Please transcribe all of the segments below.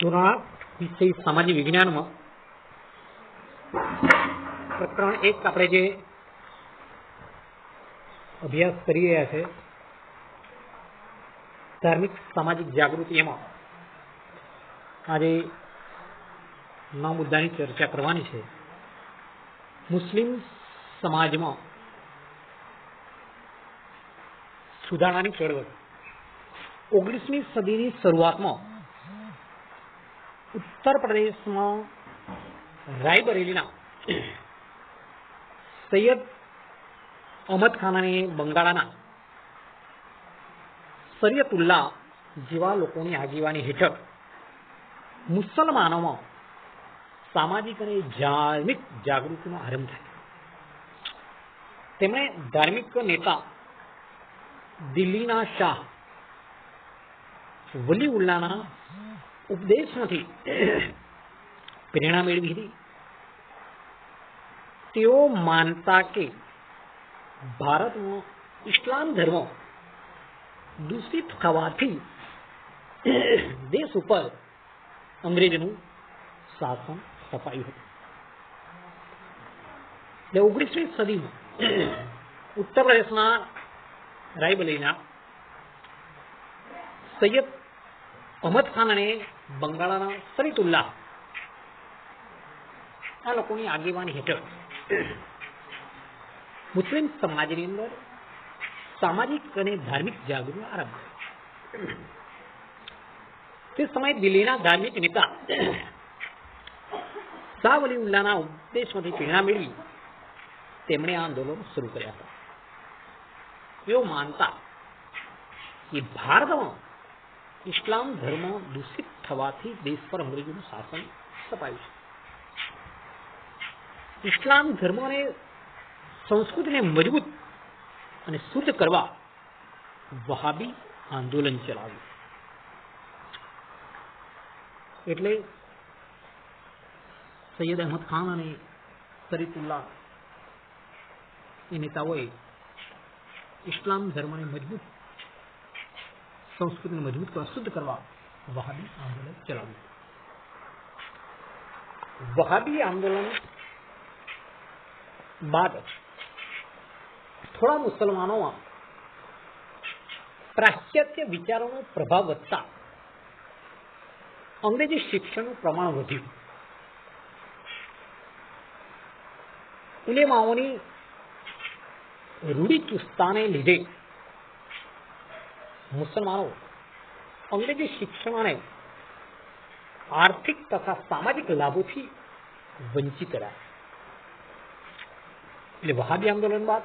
ધોરણ વિષય સામાજિક વિજ્ઞાનમાં પ્રકરણ એક આપણે જે અભ્યાસ કરી રહ્યા છે, ધાર્મિક સામાજિક જાગૃતિ એમાં. આજે નવ મુદ્દાની ચર્ચા કરવાની છે. મુસ્લિમ સમાજમાં સુધારણાની ચળવળ. ઓગણીસમી સદીની શરૂઆતમાં ઉત્તર પ્રદેશમાં રાયબરેલીના સૈયદ અહમદ ખાન બંગાળાના સરિયતુલ્લા જેવા લોકોની આગેવાની હેઠળ મુસલમાનોમાં સામાજિક અને ધાર્મિક જાગૃતિનો આરંભ થાય. તેમણે ધાર્મિક નેતા દિલ્હીના શાહ વલી ઉલ્લાના ઉપદેશમાંથી પ્રેરણા મેળવી હતી. તેઓ માનતા કે ભારતમાં ઇસ્લામ ધર્મ દૂષિત થવાથી દેશ ઉપર અંગ્રેજનું શાસન સ્થપાયું હતું. એટલે ઓગણીસમી સદીમાં ઉત્તર પ્રદેશના રાયબલીના સૈયદ અહમદ ખાન અને બંગાળાના ફરીતુલ્લાહ આ લોકોની આગેવાની હેઠળ મુસ્લિમ સમાજની અંદર સામાજિક અને ધાર્મિક જાગૃતિ આરંભ તે સમયે દિલ્હીના ધાર્મિક નેતા શાહ વલી ઉલ્લાના ઉપદેશમાંથી પ્રેરણા મેળવી તેમણે આ આંદોલન શરૂ કર્યા હતા. તેઓ માનતા કે ભારતમાં ઇસ્લામ ધર્મ દૂષિત થવાથી દેશ પર અંગ્રેજોનું શાસન સ્થપાયું છે. ઇસ્લામ ધર્મને સંસ્કૃતિને મજબૂત અને શુદ્ધ કરવા વહાબી આંદોલન ચલાવ્યું. એટલે સૈયદ અહમદ ખાન અને સરીફુલ્લા એ નેતાઓએ ઇસ્લામ ધર્મને મજબૂત સંસ્કૃતિને મજબૂત કરવા શુદ્ધ કરવા વહાબી આંદોલન ચલાવ્યું વહાબી આંદોલન બાદ થોડા મુસલમાનોમાં પાશ્ચાત્ય વિચારોનો પ્રભાવ વધતા અંગ્રેજી શિક્ષણનું પ્રમાણ વધ્યું ઉલેમાઓની રૂઢિચુસ્તતાને લીધે મુસલમાનો અંગ્રેજી શિક્ષણ આર્થિક તથા સામાજિક લાભોથી વંચિત રહ્યા એટલે વહાબી આંદોલન બાદ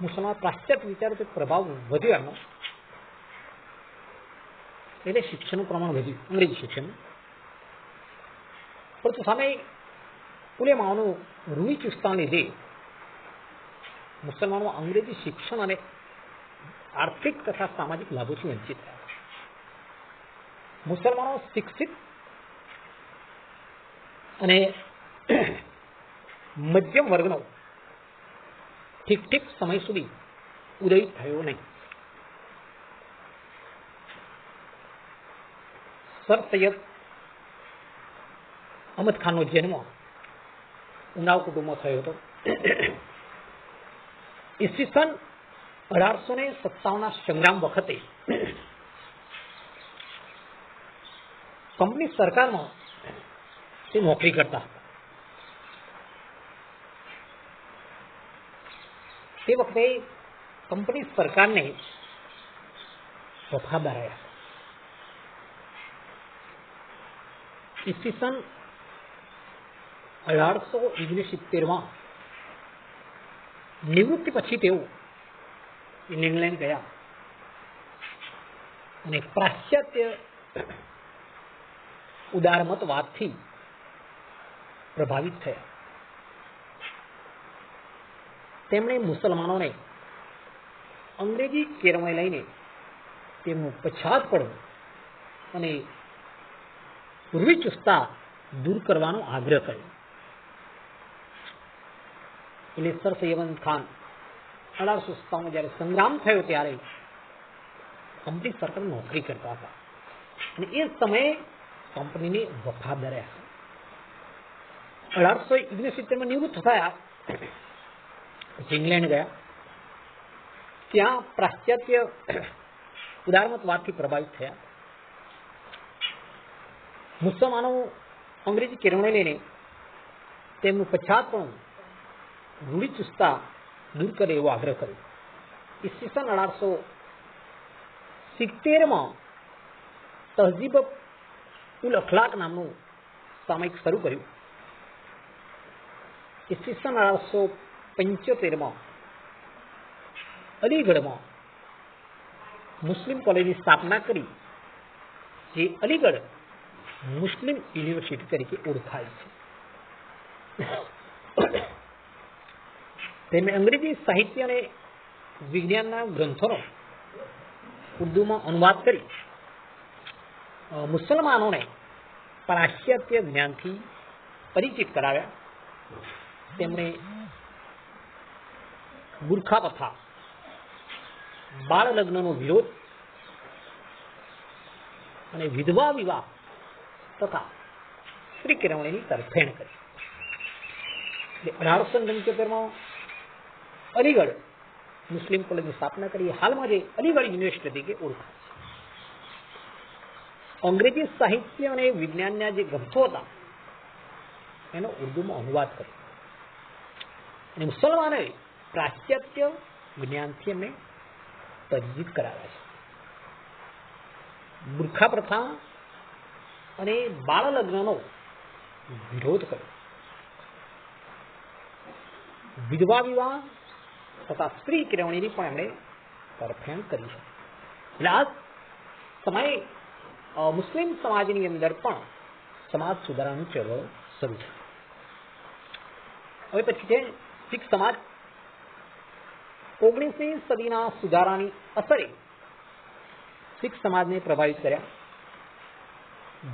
મુસલમાન પાશ્ચાત્ય વિચારો પ્રભાવ વધ્યો એમનો એટલે શિક્ષણનું પ્રમાણ વધ્યું અંગ્રેજી શિક્ષણ પરંતુ સામે ઉલેમાઓનું રૂઢી ચુસ્તાને લીધે મુસલમાનો અંગ્રેજી શિક્ષણ અને આર્થિક તથા સામાજિક લાભોથી વંચિત થયા મુસલમાનો શિક્ષિત અને મધ્યમ વર્ગનો ઠીક ઠીક સમય સુધી ઉદય થયો નહીં. સર સૈયદ અહમદ ખાનનો જન્મ ઉનાવ કુટુંબમાં થયો હતો. ઈસવીસન અઢારસો ને સત્તાવનના સંગ્રામ વખતે કંપની સરકારમાં તે નોકરી કરતા હતા. તે વખતે કંપની સરકારને વફાદાર રહ્યા ઈસવીસન અઢારસો ઓગણસિત્તેરમાં નિવૃત્તિ પછી તેઓ ઇંગ્લેન્ડ ગયા અને પાશ્ચાત્ય ઉદારમતવાદથી પ્રભાવિત થયા. તેમણે મુસલમાનોને અંગ્રેજી કેરવાઈ લઈને તેમનું પછાત પડવું અને પૂર્વી ચુસ્તા દૂર કરવાનો આગ્રહ કર્યો. એટલે સર સૈયદ ખાન અઢારસો સત્તાવન જ્યારે સંગ્રામ થયો ત્યારે કંપની સરકાર નોકરી કરતા હતા. અને એ સમયે કંપનીની વફાદાર હતા અઢારસો ઓગણસિત્તેરમાં નિવૃત્ત થયા. પછી ઇંગ્લેન્ડ ગયા. ત્યાં પાશ્ચાત્ય ઉદારમતવાદથી પ્રભાવિત થયા. મુસલમાનો અંગ્રેજી કિરણો લઈને તેમનું પછાતપણું રૂઢિચુસ્તા દૂર કરે એવો આગ્રહ કર્યો. ઈસવીસન અઢારસો સિત્તેરમાં તહજીબ ઉલ અખલાક નામનું સામયિક શરૂ કર્યું. ઈસવીસન અઢારસો પંચોતેરમાં અલીગઢમાં મુસ્લિમ કોલેજની સ્થાપના કરી, જે અલીગઢ મુસ્લિમ યુનિવર્સિટી તરીકે ઓળખાય છે. તેમણે અંગ્રેજી સાહિત્ય અને વિજ્ઞાનના ગ્રંથોનો ઉર્દુમાં અનુવાદ કરી મુસલમાનોને પાશ્ચાત્ય જ્ઞાનથી પરિચિત કરાવ્યા. તેમણે ગુરખા પ્રથા બાળ લગ્નનો વિરોધ અને વિધવા વિવાહ તથા શ્રી કેળવણીની તરફેણ કરી. એટલે અઢારસો પંચોતેરમાં અલીગઢ. મુસ્લિમ કોલેજની સ્થાપના કરી. હાલમાં જે અલીગઢ યુનિવર્સિટી તરીકે ઓળખાય છે. અંગ્રેજી સાહિત્ય અને વિજ્ઞાનના જે ગ્રંથો હતા, એનો ઉર્દુમાં અનુવાદ કર્યો. અને મુસલમાનોએ પ્રાશ્ચાત્ય જ્ઞાનથી એમને પરિચિત કરાવ્યા છે. બુરખા પ્રથા અને બાળ લગ્નનો વિરોધ કર્યો. વિધવા વિવાહ તથા સ્ત્રી કેળવણીની પણ એમણે તરફેણ કરી છે. એટલે આ સમયે મુસ્લિમ સમાજની અંદર પણ સમાજ સુધારાનું ચળવળ શરૂ થઈ હવે પછી છે, શીખ સમાજ ઓગણીસમી સદીના સુધારાની અસરે શીખ સમાજને પ્રભાવિત કર્યા.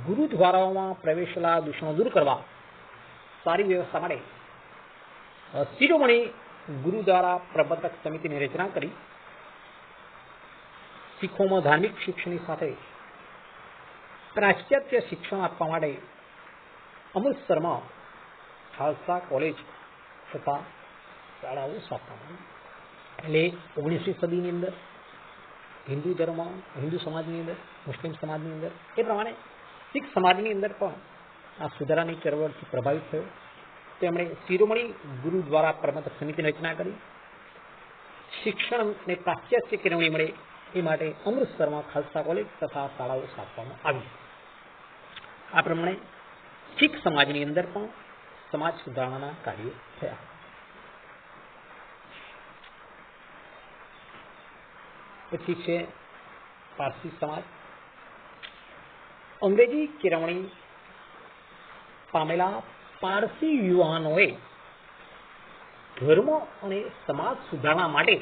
ગુરુદ્વારાઓમાં પ્રવેશેલા દૂષણો દૂર કરવા સારી વ્યવસ્થા માટે શિરોમણી ગુરુદ્વારા પ્રબંધક સમિતિની રચના કરી શીખોમાં ધાર્મિક શિક્ષણની સાથે પ્રાશ્ચાત્ય શિક્ષણ આપવા માટે અમૃતસરમાં ખાલસા કોલેજ તથા શાળાઓ સ્થાપવામાં એટલે ઓગણીસમી સદીની અંદર હિન્દુ ધર્મ, હિન્દુ સમાજની અંદર, મુસ્લિમ સમાજની અંદર એ પ્રમાણે શીખ સમાજની અંદર પણ આ સુધારાની ચળવળથી પ્રભાવિત થયો. તેમણે શિરોમણી ગુરુ દ્વારા પ્રબંધક સમિતિની રચના કરી. શિક્ષણને પાશ્ચાત્ય કેળવણી મળે એ માટે અમૃતસરમાં ખાલસા કોલેજ તથા શાળાઓ સ્થાપવામાં આવી આ પ્રમાણે શીખ સમાજની અંદર પણ સમાજ સુધારણાના કાર્યો થયા. પછી છે પારસી સમાજ. અંગ્રેજી કેળવણી પામેલા પારસી યુવાનોએ ધર્મ અને સમાજ સુધારણા માટે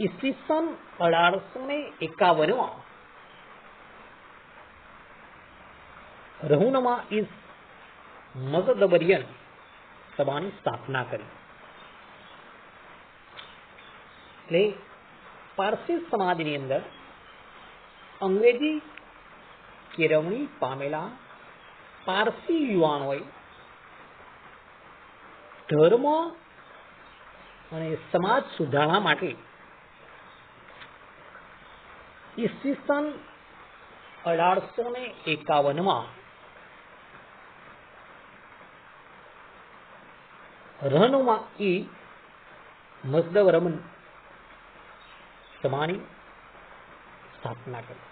ઈસવીસન અઢારસો ને એકાવનમાં રહુનમાં ઇસ મઝદબરિયન સભાની સ્થાપના કરી. એટલે પારસી સમાજની અંદર અંગ્રેજી કેળવણી પામેલા પારસી યુવાનોએ ધર્મ અને સમાજ સુધારણા માટે ઈસવીસન અઢારસો ને એકાવનમાં રનમાં ઈ મસદવ રમન સમાની સ્થાપના કરી.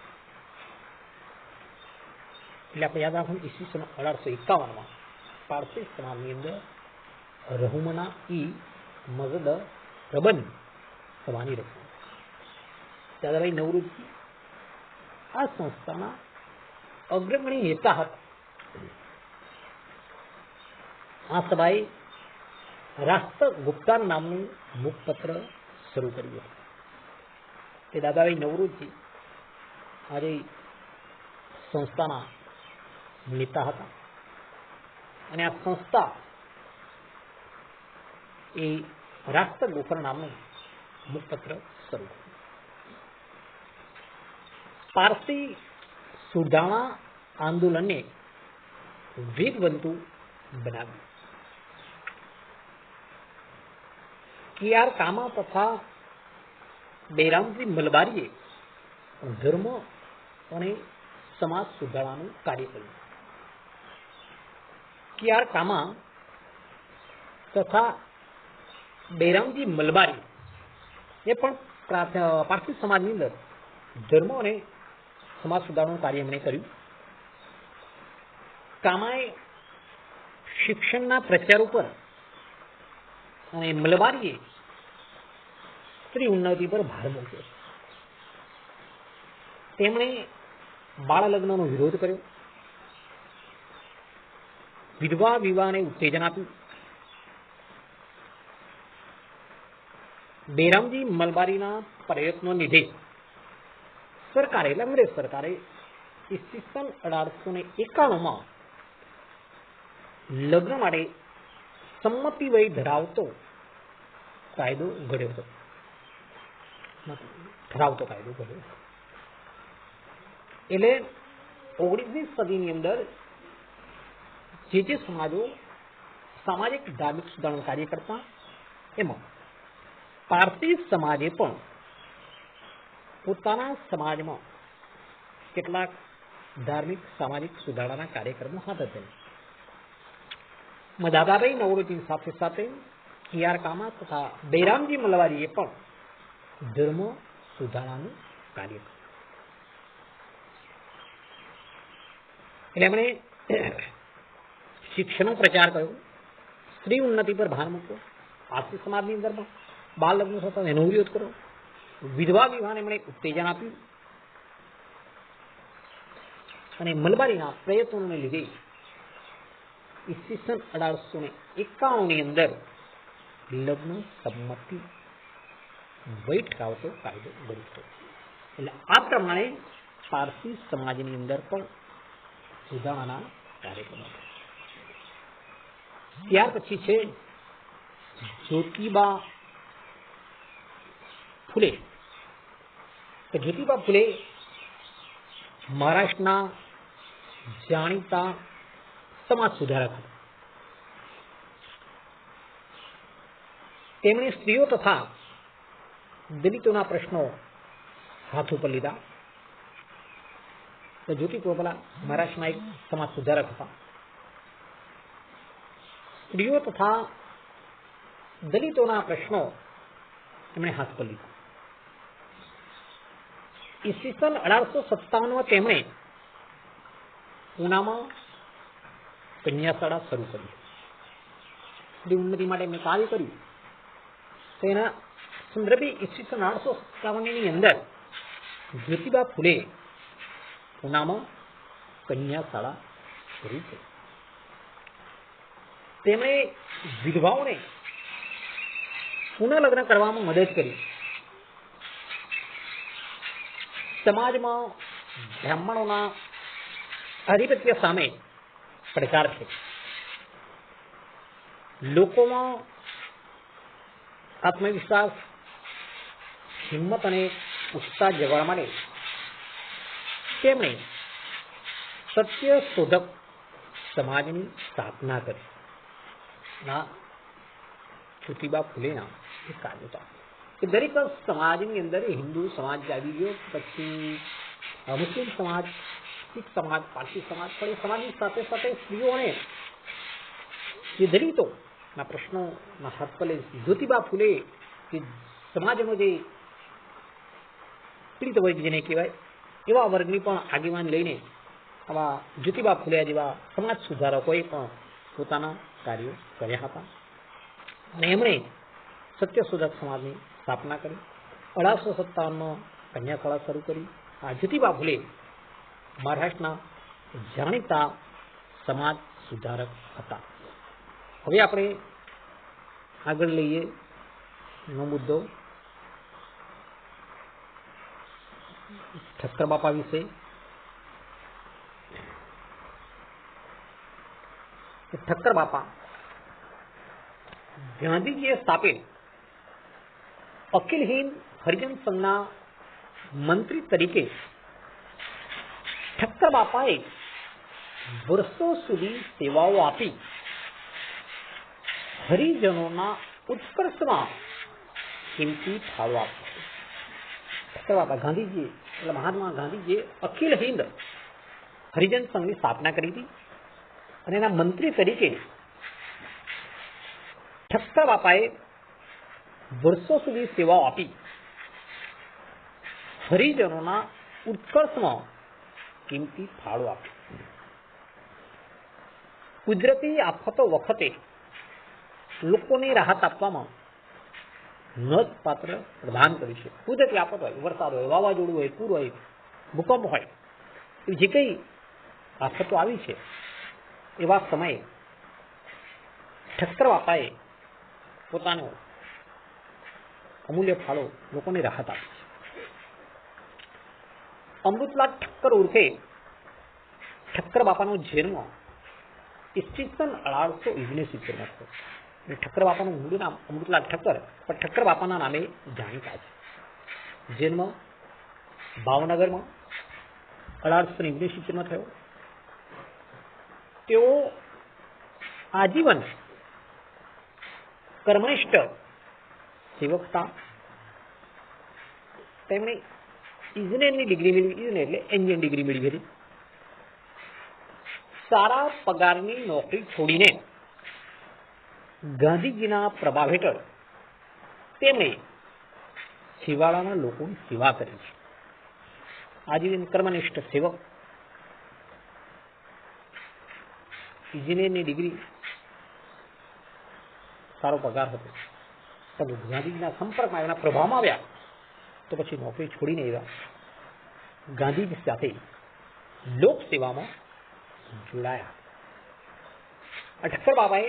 એટલે આપણે યાદ રાખવાનું, ઈસવીસન અઢારસો એકાવનમાં પારસી સમાજની અંદર રહુમના ઈ મજદ રબન સભાની રચના દાદાભાઈ નવરોજી આ સંસ્થાના અગ્રગણી નેતા હતા. આ સભાએ રાષ્ટ્રગુપ્તાન નામનું મુખપત્ર શરૂ કર્યું હતું. તે દાદાભાઈ નવરોજી આજે સંસ્થાના નેતા હતા. અને આ સંસ્થા એ રાષ્ટ્ર ગોફર નામનું મુખપત્ર શરૂ પારસી સુધાણા આંદોલનને વેગવંતુ બનાવ્યું. કે આર કામા તથા બેરામજી મલબારીએ ધર્મ અને સમાજ સુધારણાનું કાર્ય કર્યું. આર કામા તથા બેરામજી મલબારી એ પણ પારસી સમાજની અંદર ધર્મ અને સમાજ સુધારણાનું કાર્ય એમણે કર્યું. કામાએ શિક્ષણના પ્રચાર ઉપર અને મલબારીએ સ્ત્રી ઉન્નતિ પર ભાર મૂક્યો. તેમણે બાળ લગ્નનો વિરોધ કર્યો. વિધવા વિવાહને ઉત્તેજન આપ્યું. બેરામજી મલબારીના પ્રયત્નો લીધે સરકારે અંગ્રેજ સરકારે ઈસવીસન અઢારસો ને એકાણુંમાં લગ્ન માટે સંમતિ વય ધરાવતો કાયદો ઘડ્યો હતો. ધરાવતો કાયદો ઘડ્યો. એટલે ઓગણીસમી સદીની અંદર જે જે સમાજો સામાજિક ધાર્મિક સુધારણા કાર્ય કરતા એમાં પારસી સમાજે પણ પોતાના સમાજમાં કેટલાક ધાર્મિક સામાજિક સુધારણાના કાર્યક્રમો હાથ ધર્યા. મદાદાભાઈ નવરોજીની સાથે સાથે કિયાર કામા તથા બેરામજી મલવારીએ પણ ધર્મ સુધારણાનું કાર્ય. એટલે એમણે શિક્ષણનો પ્રચાર કર્યો. સ્ત્રી ઉન્નતિ પર ભાર મૂક્યો. પારસી સમાજની અંદરમાં બાળ લગ્ન થતા એનો વિરોધ કર્યો. વિધવા વિવાહને એમણે ઉત્તેજન આપ્યું. અને મલબારીના પ્રયત્નોને લીધે ઈસવીસન અઢારસો ને એકાણુંની અંદર લગ્ન સંમતિ વૈઠકાવતો કાયદો બન્યો એટલે આ પ્રમાણે પારસી સમાજની અંદર પણ સુધારણાના કાર્યક્રમો ત્યાર પછી છે જ્યોતિબા ફૂલે. જ્યોતિબા ફૂલે મહારાષ્ટ્રના જાણીતા સમાજ સુધારક હતા. તેમણે સ્ત્રીઓ તથા દલિતોના પ્રશ્નો હાથ ઉપર લીધા. તો જ્યોતિ પોપલા મહારાષ્ટ્રના એક સમાજ સુધારક હતા. સ્ત્રીઓ તથા દલિતોના પ્રશ્નો એમણે હાથ પર લીધા. ઈસવીસન અઢારસો સત્તાવનમાં તેમણે પૂનામાં કન્યાશાળા શરૂ કરી. સ્ત્રી ઉન્નતિ માટે મેં કાર્ય કર્યું. તો એના સંદર્ભે ઈસવીસન અઢારસો સત્તાવનની અંદર જ્યોતિબા ફૂલે પૂનામાં કન્યાશાળા શરૂ કરી. તેમણે વિધવાઓને પુનઃલગ્ન કરવામાં મદદ કરી. સમાજમાં બ્રાહ્મણોના આધિપત્ય સામે પડકાર છે. લોકોમાં આત્મવિશ્વાસ, હિંમત અને ઉત્સાહ જગાડવા માટે તેમણે સત્ય શોધક સમાજની સ્થાપના કરી. ના જ્યોતિબા ફૂલેના એ કાર્યો હતા કે દરેક સમાજની અંદર હિન્દુ સમાજ આવી ગયો પછી મુસ્લિમ સમાજ શીખ સમાજ પારસી સમાજ પણ એ સમાજની સાથે સાથે સ્ત્રીઓને જે દલિતો ના પ્રશ્નોના હાથ પલે જ્યોતિબા ફૂલે કે સમાજનો જે પીડિત વર્ગ જેને કહેવાય એવા વર્ગની પણ આગેવાન લઈને આવા જ્યોતિબા ફૂલે જેવા સમાજ સુધારકોએ પણ પોતાના કાર્યો કર્યા હતા. અને એમણે સત્યશોધક સમાજની સ્થાપના કરી. અઢારસો સત્તાવનમાં કન્યાશાળા શરૂ કરી. આ જ્યોતિબા ફુલે મહારાષ્ટ્રના જાણીતા સમાજ સુધારક હતા. હવે આપણે આગળ લઈએ નો મુદ્દો. ઠક્કર બાપા વિશે ઠક્કર બાપા ગાંધીજીએ સ્થાપિત અખિલ હિન્દ હરિજન સંઘના મંત્રી તરીકે ઠક્કર બાપાએ વર્ષો સુધી સેવાઓ આપી હરિજનોના ઉત્કર્ષમાં કિંમતી ફાળો આપ્યો ઠક્કર બાપા ગાંધીજી એટલે મહાત્મા ગાંધીજીએ અખિલ હિન્દ હરિજન સંઘની સ્થાપના કરી હતી અને એના મંત્રી તરીકે ઠક્કર બાપાએ વર્ષો સુધી સેવાઓ આપી. હરિજનોના ઉત્કર્ષમાં કિંમતી ફાળો આપ્યો. કુદરતી આફતો વખતે લોકોને રાહત આપવામાં નોંધપાત્ર પ્રદાન કર્યું છે. કુદરતી આફત હોય, વરસાદ હોય, વાવાઝોડું હોય, પૂર હોય, ભૂકંપ હોય જે કંઈ આફતો આવી છે એવા સમયે ઠક્કર બાપાએ પોતાનો અમૂલ્ય ફાળો લોકોને રાહત આપી. અમૃતલાલ ઠક્કર ઉર્ફે ઠક્કર બાપાનો જન્મ ઈસવીસન અઢારસો ઓગણસિત્તેરમાં થયો. અને ઠક્કર બાપાનું મૂળ નામ અમૃતલાલ ઠક્કર, પણ ઠક્કર બાપાના નામે જાણીતા છે. જન્મ ભાવનગરમાં અઢારસો ઓગણસિત્તેરમાં થયો. તેઓ આજીવન કર્મનિષ્ઠ સેવકતા. તેમણે ઇજનેરની ડિગ્રી મેળવી, ઇજનેર એટલે એન્જિનિયર ડિગ્રી મેળવી હતી. સારા પગારની નોકરી છોડીને ગાંધીજીના પ્રભાવ હેઠળ તેમણે શિવાળાના લોકોની સેવા કરી. છે આજીવન કર્મનિષ્ઠ સેવક ઇજનેરની ડિગ્રી સારો પગાર હતો. પણ ગાંધીજીના સંપર્કમાં એના પ્રભાવમાં આવ્યા, તો પછી નોકરી છોડીને આવ્યા. ગાંધીજી સાથે લોકસેવામાં જોડાયા. અઠક્કર બાબાએ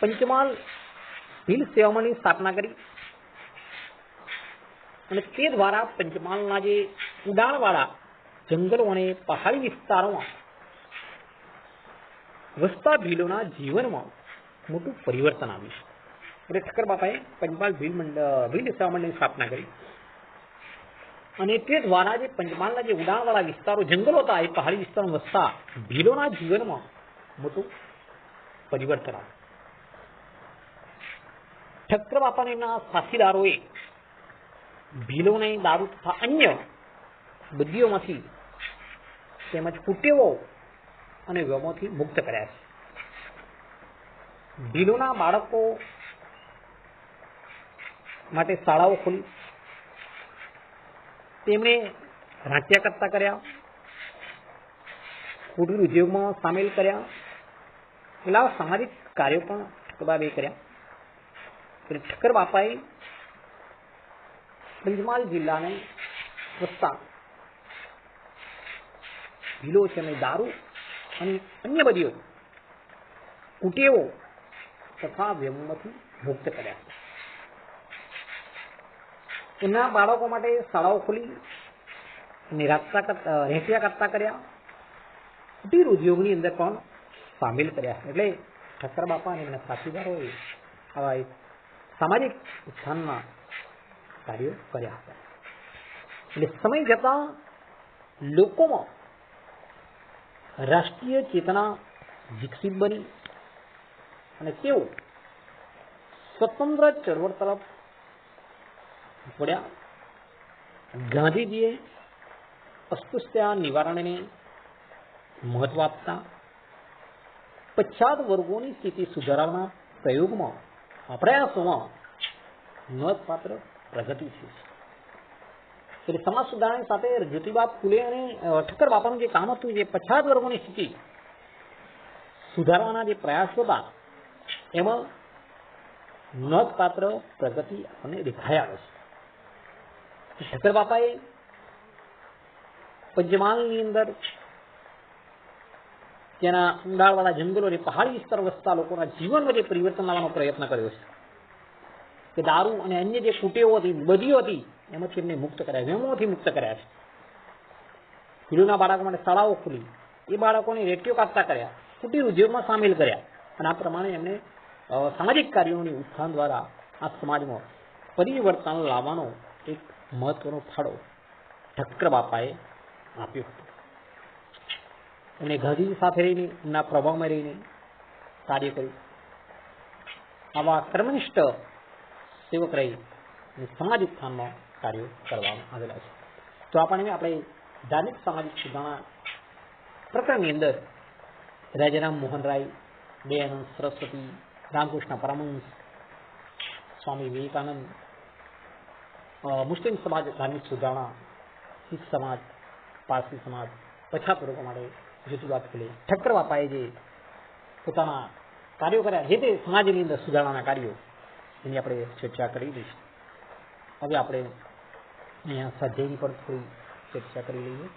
પંચમહાલ ભીલ સેવામાંની સ્થાપના કરી અને તે દ્વારા પંચમહાલના જે ઉડાણવાળા જંગલો અને પહાડી વિસ્તારોમાં વસતા ભીલોના જીવનમાં મોટું પરિવર્તન આવ્યું એટલે ઠક્કર બાપાએ પંચમહાલ ભીલ મંડળ ભીલ સેવા સ્થાપના કરી. અને તે દ્વારા જે પંચમહાલના જે ઉડાણવાળા વિસ્તારો, જંગલો હતા, એ પહાડી વિસ્તારમાં વસતા ભીલોના જીવનમાં મોટું પરિવર્તન આવ્યું. ઠક્કર બાપાના સાથીદારોએ ભીલોને દારૂ તથા અન્ય બદીઓમાંથી તેમજ કુટેવો અને વ્યમોથી મુક્ત કર્યા છે. ભીલોના બાળકો માટે શાળાઓ ખોલી. તેમણે નાટ્ય કરતા કર્યા. કુટીર ઉદ્યોગમાં સામેલ કર્યા. એટલા સામાજિક કાર્યો પણ ઠક્કરબાબે કર્યા. ઠક્કર બાપાએ પંચમહાલ જિલ્લાને વસતા ભીલો છે અને દારૂ અને અન્ય બધી કુટેવો તથા વ્યમોમાંથી મુક્ત કર્યા એમના બાળકો માટે શાળાઓ ખોલી નિરાશતા કરતા કરતા કર્યા. કુટીર ઉદ્યોગની અંદર પણ સામેલ કર્યા એટલે ઠક્કર બાપા અને એમના સાથીદારોએ આવા એક સામાજિક ઉત્થાનમાં કાર્યો કર્યા હતા એટલે સમય જતાં લોકોમાં રાષ્ટ્રીય ચેતના વિકસિત બની અને તેઓ સ્વતંત્ર ચળવળ તરફ વળ્યા. ગાંધીજીએ અસ્પૃશ્યતા નિવારણને મહત્વ આપતા પછાત વર્ગોની સ્થિતિ સુધારવાના પ્રયોગમાં પ્રયાસોમાં નોંધપાત્ર પ્રગતિ છે. એટલે સમાજ સુધારણા સાથે જ્યોતિબા ફૂલે અને ઠક્કર બાપાનું જે કામ હતું જે પછાત વર્ગોની સ્થિતિ સુધારવાના જે પ્રયાસો હતા એમાં નોંધપાત્ર પ્રગતિ આપણને દેખાઈ આવે છે ઠક્કર બાપાએ પંચમહાલની અંદર તેના ઊંડાળવાળા જંગલો અને પહાડી વિસ્તાર વસતા લોકોના જીવનમાં જે પરિવર્તન લાવવાનો પ્રયત્ન કર્યો છે કે દારૂ અને અન્ય જે કુટેવો હતી બધીઓ હતી એમાંથી એમને મુક્ત કરાયા વેમોથી મુક્ત કર્યા છે. હિરોના બાળકો માટે શાળાઓ ખુલી. એ બાળકોને રેટીઓ કાપતા કર્યા. કુટીર ઉદ્યોગમાં સામેલ કર્યા. અને આ પ્રમાણે એમને સામાજિક કાર્યોની ઉત્થાન દ્વારા આ સમાજમાં પરિવર્તન લાવવાનો એક મહત્વનો ફાળો ઠક્કર બાપાએ આપ્યો હતો. એમણે ગાંધીજી સાથે રહીને, એમના પ્રભાવમાં રહીને કાર્ય કર્યું. આવા કર્મનિષ્ઠ સેવક રહી અને સમાજ ઉત્થાનમાં કાર્યો કરવામાં આવેલા છે. તો આપણને આપણે ધાર્મિક સામાજિક સુધારણા પ્રકરણની અંદર રાજારામ મોહનરાય, દયાનંદ સરસ્વતી, રામકૃષ્ણ પરમહંસ, સ્વામી વિવેકાનંદ મુસ્લિમ સમાજ, ધાર્મિક સુધારણા, શીખ સમાજ, પારસી સમાજ પછાત લોકો માટે જ્યોતિબા ફૂલે ઠક્કર બાપાએ જે પોતાના કાર્યો કર્યા, જે તે સમાજની અંદર સુધારણાના કાર્યો, એની આપણે ચર્ચા કરી દઈશું. હવે આપણે અહીંયા સ્વાધ્યાયની પર થોડી ચર્ચા કરી લઈએ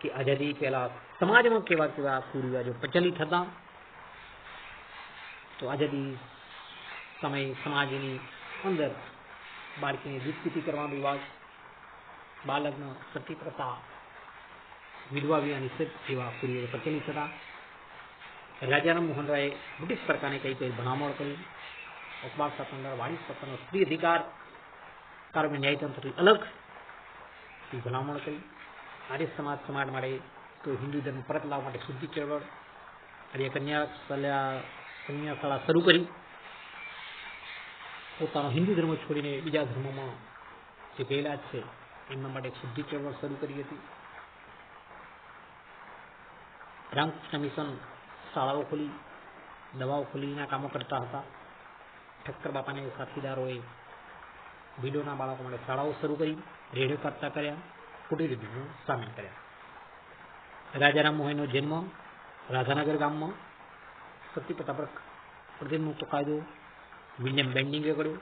કે આઝાદી પહેલા સમાજમાં કેવા કેવા કુરિવાજો પ્રચલિત હતા તો આઝાદી સમય સમાજની અંદર બાળકીને દૂધપીતિ કરવાનો રિવાજ બાળકનો સતી પ્રથા વિધવા વિવાહ નિષેધ જેવા કુરિવાજો પ્રચલિત હતા રાજારામ મોહન રાયે બ્રિટિશ સરકારને કઈ કઈ ભલામણ કરી અખબાર સ્વતંત્ર વાણિજ્ય સ્વતંત્ર સ્ત્રી અધિકાર કાર્ય ન્યાયતંત્રથી અલગ એ ભલામણ કરી. આર્ય સમાજ સમાજ માટે તો હિન્દુ ધર્મ પરત લાવવા માટે શુદ્ધિ ચળવળ આર્ય કન્યા કન્યા શાળા શરૂ કરી. પોતાનો હિન્દુ ધર્મ છોડીને બીજા ધર્મોમાં જે ગયેલા છે, એમના માટે શુદ્ધિ ચળવળ શરૂ કરી હતી. રામકૃષ્ણ મિશન શાળાઓ ખોલી, દવાઓ ખોલીના કામો કરતા હતા. ઠક્કર બાપાને સાથીદારોએ ભીડોના બાળકો માટે શાળાઓ શરૂ કરી. રેડિયો કરતા કર્યા કુટીર ઉદ્યોગમાં સામેલ કર્યા. રાજારામ મોહનનો જન્મ, રાધાનગર ગામમાં સતી પ્રતાપક પ્રતિમુક્ત કાયદો, વિલિયમ બેન્ડિંગે કર્યો.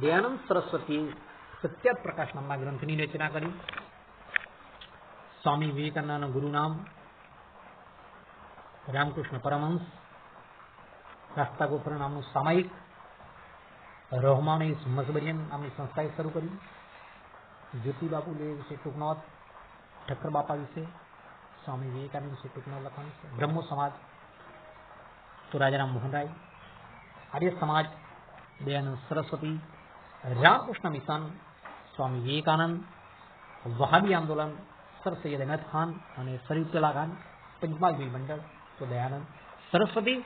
દયાનંદ સરસ્વતીએ સત્યા પ્રકાશ નામના ગ્રંથની રચના કરી. સ્વામી વિવેકાનંદનું ગુરુ નામ રામકૃષ્ણ પરમહંસ રાસ્તા ગોફર નામનું સામાયિક રહમાની મસબરિયન નામની સંસ્થાએ શરૂ કરી. જ્યોતિબાપુ લે વિશે ટૂંક ઠક્કર બાપા વિશે સ્વામી વિવેકાનંદ વિશે ટૂંક નોંધ લખવાની છે બ્રહ્મો સમાજ તો રાજારામ મોહનરાય આર્ય સમાજ દયાનંદ સરસ્વતી રામકૃષ્ણ મિશન સ્વામી વિવેકાનંદ વહાબી આંદોલન સર સૈયદ અહેમદ ખાન અને શરીફુલ્લા ખાન પંચમાલ મિલ મંડળ તો દયાનંદ સરસ્વતી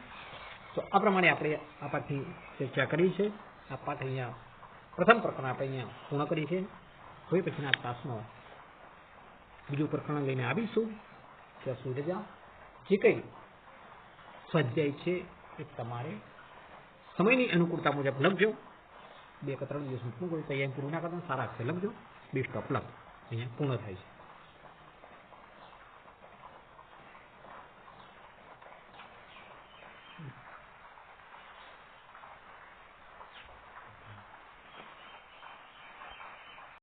તો આ પ્રમાણે આપણે આ પાઠની ચર્ચા કરી છે આ પાઠ અહીંયા પ્રથમ પ્રકરણ આપણે અહીંયા પૂર્ણ કરી છે હવે પછીના ક્લાસમાં બીજું પ્રકરણ લઈને આવીશું. ત્યાં સુધી રજા. જે કંઈ સ્વાધ્યાય છે એ તમારે સમયની અનુકૂળતા મુજબ લખજો. બે કે ત્રણ દિવસ મૂકવું કોઈ તૈયારી પૂરું ના કરતા, સારા અક્ષર લખજો. બેસ્ટ ઓફ લક અહીંયા પૂર્ણ થાય છે.